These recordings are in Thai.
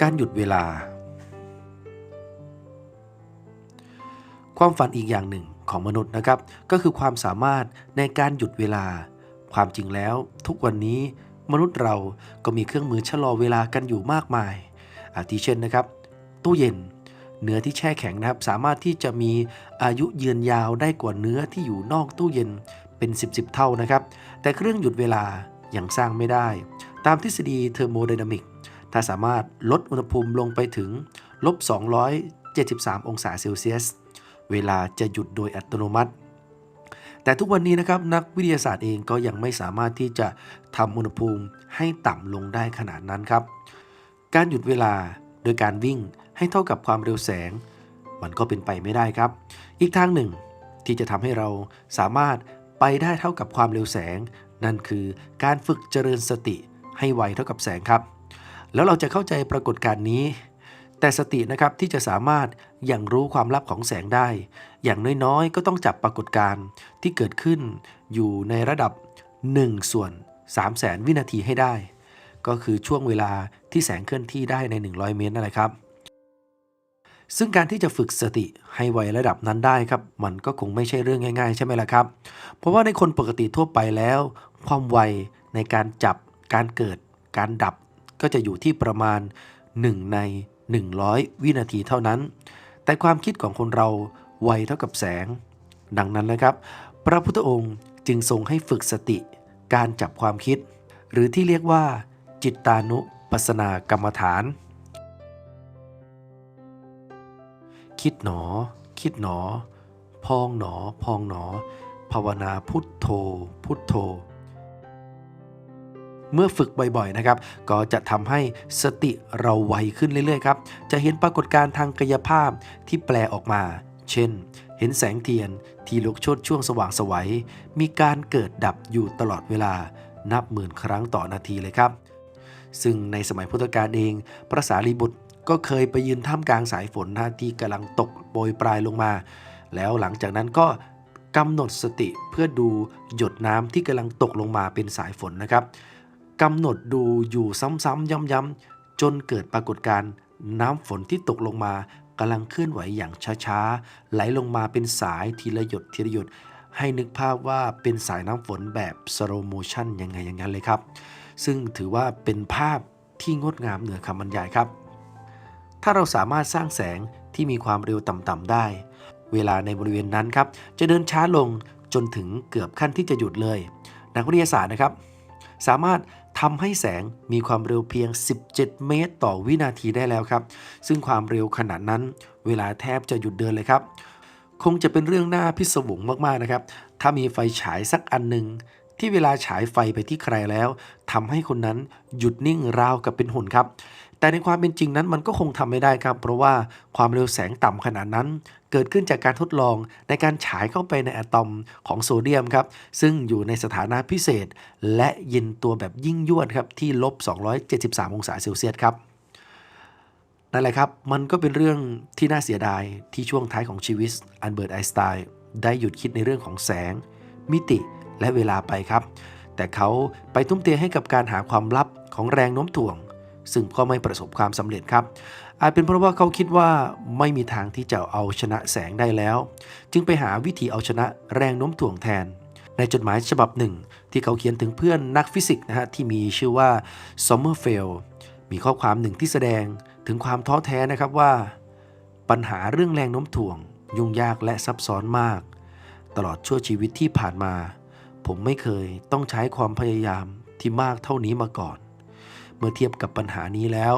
การหยุดเวลา ความฝันอีกอย่างหนึ่งของมนุษย์นะครับ ก็คือความสามารถในการหยุดเวลา ความจริงแล้ว ทุกวันนี้มนุษย์เราก็มีเครื่องมือชะลอเวลากันอยู่มากมาย อาทิเช่นนะครับ ตู้เย็น เนื้อที่แช่แข็งนะครับ สามารถที่จะมีอายุยืนยาวได้กว่าเนื้อที่อยู่นอกตู้เย็นเป็น 10บๆเท่านะครับ แต่เครื่องหยุดเวลายังสร้างไม่ได้ ตามทฤษฎีเทอร์โมไดนามิก ถ้าสามารถลดอุณหภูมิลงไปถึงลบ 273 องศาเซลเซียส เวลาจะหยุดโดยอัตโนมัติ แต่ทุกวันนี้นะครับนักวิทยาศาสตร์เองก็ยังไม่สามารถที่จะทำอุณหภูมิให้ต่ำลงได้ขนาดนั้นครับ การหยุดเวลาโดยการวิ่งให้เท่ากับความเร็วแสง มันก็เป็นไปไม่ได้ครับ อีกทางหนึ่งที่จะทำให้เราสามารถไปได้เท่ากับความเร็วแสง นั่นคือการฝึกเจริญสติให้ไวเท่ากับแสงครับ แล้วเราจะเข้าใจปรากฏการณ์นี้ แต่สตินะครับที่จะสามารถอย่างรู้ความลับของแสงได้ อย่างน้อยๆ ก็ต้องจับปรากฏการณ์ที่เกิดขึ้นอยู่ในระดับ 1 ส่วน 3 0 0แสนวินาทีให้ได้ ก็คือช่วงเวลาที่แสงเคลื่อนที่ได้ใน 100 เมตรนั่นแหละครับซึ่งการที่จะฝึกสติให้ไวระดับนั้นได้ครับ มันก็คงไม่ใช่เรื่องง่าย ๆ ใช่ไหมล่ะครับ เพราะว่าในคนปกติทั่วไปแล้ว ความไวในการจับ การเกิด การดับ ก็จะอยู่ที่ประมาณ 1 ใน 100 วินาทีเท่านั้น แต่ความคิดของคนเราไวเท่ากับแสง ดังนั้นนะครับ พระพุทธองค์จึงทรงให้ฝึกสติ การจับความคิด หรือที่เรียกว่า จิตตานุปัสสนากรรมฐาน คิดหนอ คิดหนอ พองหนอ พองหนอ ภาวนาพุทโธ พุทโธ เมื่อฝึกบ่อยๆนะครับ ก็จะทำให้สติเราไวขึ้นเรื่อยๆครับ จะเห็นปรากฏการณ์ทางกายภาพที่แปลออกมา เช่น เห็นแสงเทียนที่ลุกโชดช่วงสว่างสวัย มีการเกิดดับอยู่ตลอดเวลา นับหมื่นครั้งต่อนาทีเลยครับ ซึ่งในสมัยพุทธกาลเอง พระสารีบุตรก็เคยไปยืนท่ามกลางสายฝนนะที่กำลังตกโปรยปลายลงมา แล้วหลังจากนั้นก็กำหนดสติเพื่อดูหยดน้ำที่กำลังตกลงมาเป็นสายฝนนะครับ กำหนดดูอยู่ซ้ำๆย้ำๆจนเกิดปรากฏการณ์น้ำฝนที่ตกลงมากำลังเคลื่อนไหวอย่างช้าๆ ไหลลงมาเป็นสายทีละหยดทีละหยด ให้นึกภาพว่าเป็นสายน้ำฝนแบบสโลโมชันยังไงอย่างนั้นเลยครับ ซึ่งถือว่าเป็นภาพที่งดงามเหนือคำบรรยายครับ ถ้าเราสามารถสร้างแสงที่มีความเร็วต่ำๆได้ เวลาในบริเวณนั้นครับ จะเดินช้าลงจนถึงเกือบขั้นที่จะหยุดเลย นักวิทยาศาสตร์นะครับ สามารถ ทำให้แสงมีความเร็วเพียง 17 เมตร ต่อวินาทีได้แล้วครับ ซึ่งความเร็วขนาดนั้น เวลาแทบจะหยุดเดินเลยครับ คงจะเป็นเรื่องน่าพิศวงมากๆนะครับ ถ้ามีไฟฉายสักอันหนึ่ง ที่เวลาฉายไฟไปที่ใครแล้วทำให้คนนั้นหยุดนิ่งราวกับเป็นหุ่นครับ แต่ในความเป็นจริงนั้นมันก็คงทำไม่ได้ครับ เพราะว่าความเร็วแสงต่ำขนาดนั้น เกิดขึ้นจากการทดลองในการฉายเข้าไปในอะตอมของโซเดียมครับ ซึ่งอยู่ในสถานะพิเศษ และเย็นตัวแบบยิ่งยวดครับที่ลบ 273 องศาเซลเซียสครับนั่นแหละครับ มันก็เป็นเรื่องที่น่าเสียดายที่ช่วงท้ายของชีวิตอันเบิร์ตไอน์สไตน์ได้หยุดคิดในเรื่องของแสง มิติ และเวลาไปครับ แต่เขาไปทุ่มเทให้กับการหาความลับของแรงโน้มถ่วง ซึ่งก็ไม่ประสบความสำเร็จครับ อาจเป็นเพราะว่าเขาคิดว่าไม่มีทางที่จะเอาชนะแสงได้แล้ว จึงไปหาวิธีเอาชนะแรงโน้มถ่วงแทน ในจดหมายฉบับหนึ่ง ที่เขาเขียนถึงเพื่อนนักฟิสิกส์นะฮะที่มีชื่อว่าซอมเมอร์เฟลมีข้อความหนึ่งที่แสดงถึงความท้อแท้นะครับว่า ปัญหาเรื่องแรงโน้มถ่วง ยุ่งยากและซับซ้อนมาก ตลอดชั่วชีวิตที่ผ่านมา ผมไม่เคยต้องใช้ความพยายามที่มากเท่านี้มาก่อน เมื่อเทียบกับปัญหานี้แล้ว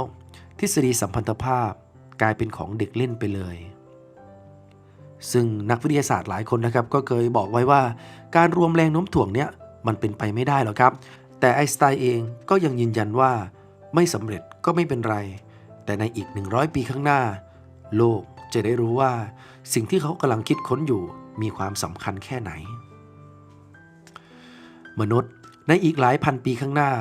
ทฤษฎีสัมพันธภาพกลายเป็นของเด็กเล่นไปเลย ซึ่งนักวิทยาศาสตร์หลายคนนะครับ ก็เคยบอกไว้ว่า การรวมแรงโน้มถ่วงเนี้ยมันเป็นไปไม่ได้หรอกครับ แต่ไอสไตน์เองก็ยังยืนยันว่า ไม่สำเร็จก็ไม่เป็นไร แต่ในอีก 100 ปีข้างหน้า โลกจะได้รู้ว่า สิ่งที่เขากำลังคิดค้นอยู่มีความสำคัญแค่ไหน มนุษย์ ในอีกหลายพันปีข้างหน้า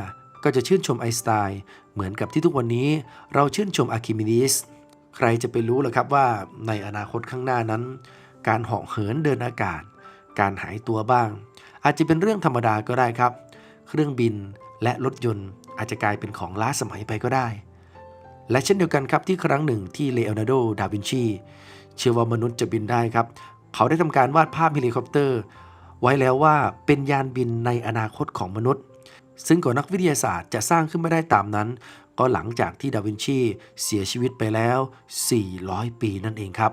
ก็จะชื่นชมไอน์สไตน์เหมือนกับที่ทุกวันนี้เราชื่นชมอาร์คิมิดีสใครจะไปรู้ล่ะครับว่าในอนาคตข้างหน้านั้น การเหาะเหินเดินอากาศ การหายตัวบ้าง อาจจะเป็นเรื่องธรรมดาก็ได้ครับ เครื่องบินและรถยนต์อาจจะกลายเป็นของล้าสมัยไปก็ได้ และเช่นเดียวกันครับที่ครั้งหนึ่งที่เลโอนาร์โด ดาวินชี เชื่อว่ามนุษย์จะบินได้ครับ เขาได้ทำการวาดภาพเฮลิคอปเตอร์ ไว้แล้วว่าเป็นยานบินในอนาคตของมนุษย์ ซึ่งก่อนนักวิทยาศาสตร์จะสร้างขึ้นไม่ได้ตามนั้น ก็หลังจากที่ดาวินชีเสียชีวิตไปแล้ว 400 ปีนั่นเองครับ